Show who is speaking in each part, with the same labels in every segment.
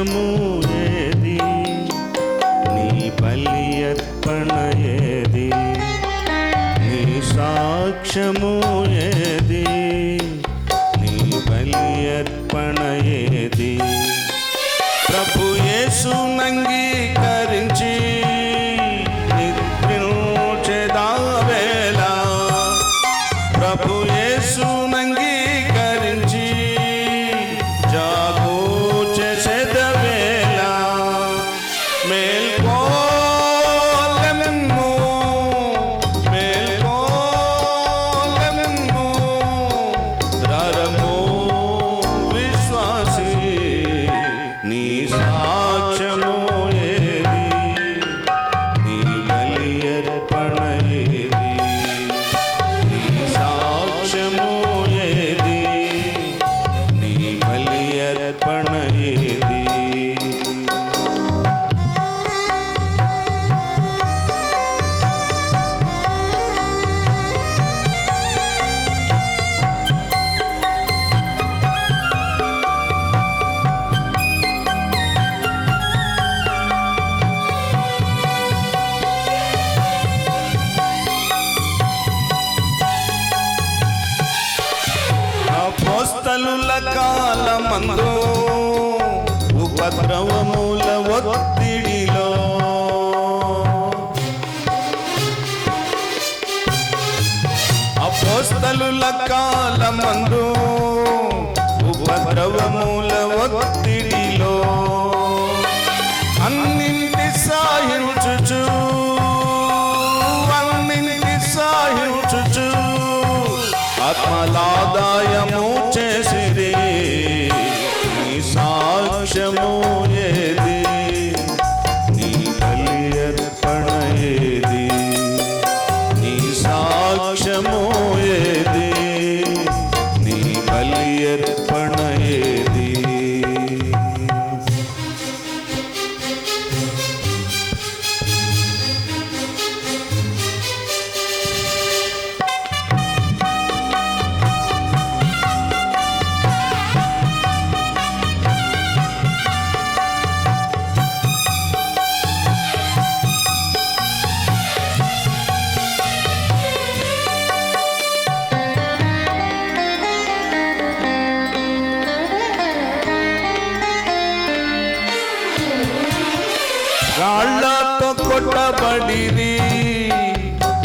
Speaker 1: సాక్ష్యము ఏది నీ బలి అర్పణ ఏది నీ సాక్ష్యము ఏది నీ బలి అర్పణ ఏది ప్రభు యేసు నంగీకరించి నిద్రించెదావేళ ప్రభు యేసు అపోస్తలుల కాలమందు ఉపద్రవముల ఒత్తిడిలో. అపోస్తలుల కాలమందు ఉపద్రవముల ఒత్తిడిలో. అన్నింటి సాహించుచు అన్నింటి సాహించుచు ఆత్మలాదా రాళ్ళతో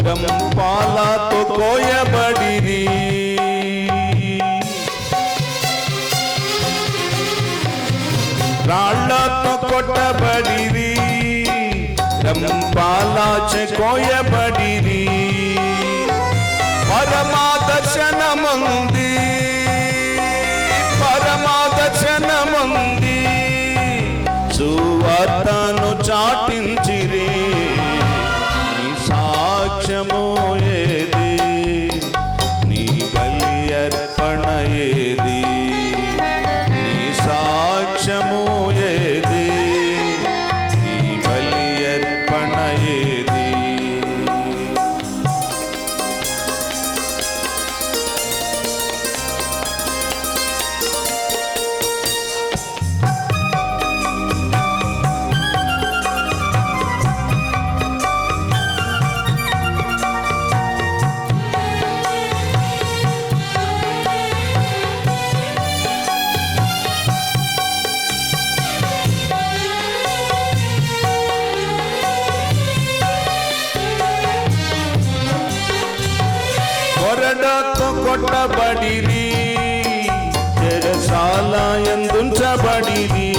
Speaker 1: గంపాలతో కోయబడిది రాళ్ళతో కొట్టబడిది కొట్టబడిరి రంపాలాచే కోయబడిరి. పరమాదర్శనముంది. పరమాదర్శనముంది. సువార్తను చాటించిరి చాటించిరే. సాక్ష్యము కొరడాతో కొట్టబడిరి. చెరసాల ఎందుంచబడిరి.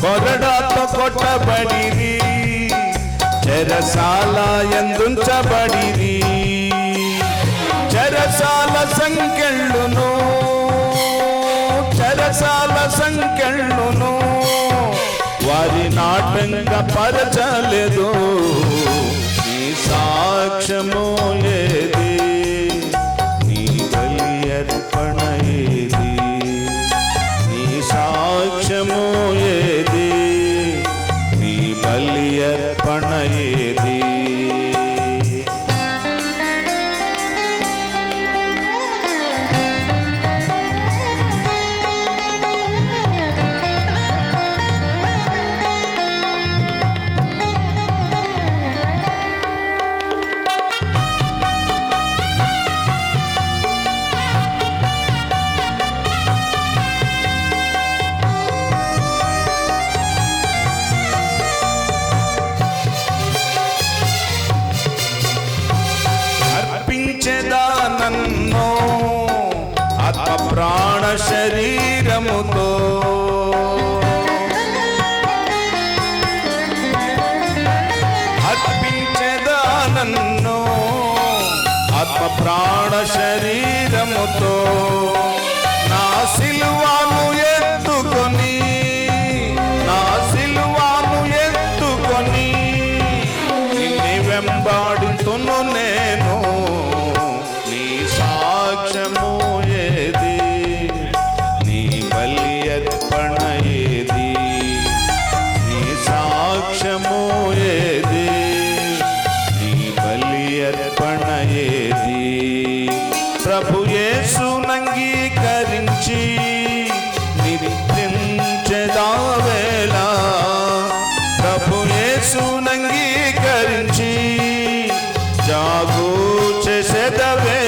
Speaker 1: కొరడాతో కొట్టబడిరి. చెరసాల ఎందుంచబడిరి. చెరసాల సంఖ్యళ్ళును చెరసాల సంఖ్య నాటంగ పరచలేదు. నీ సాక్ష్యము ఏది ప్రాణ శరీరముతో. అర్పించెదా నన్ను ఆత్మ ప్రాణ శరీరముతో. నా సిలువాను అర్పణ ప్రభు యేసునంగీకరించి నిరీక్షించదావేళ ప్రభు యేసునంగీకరించి జాగు చేసేదవేళ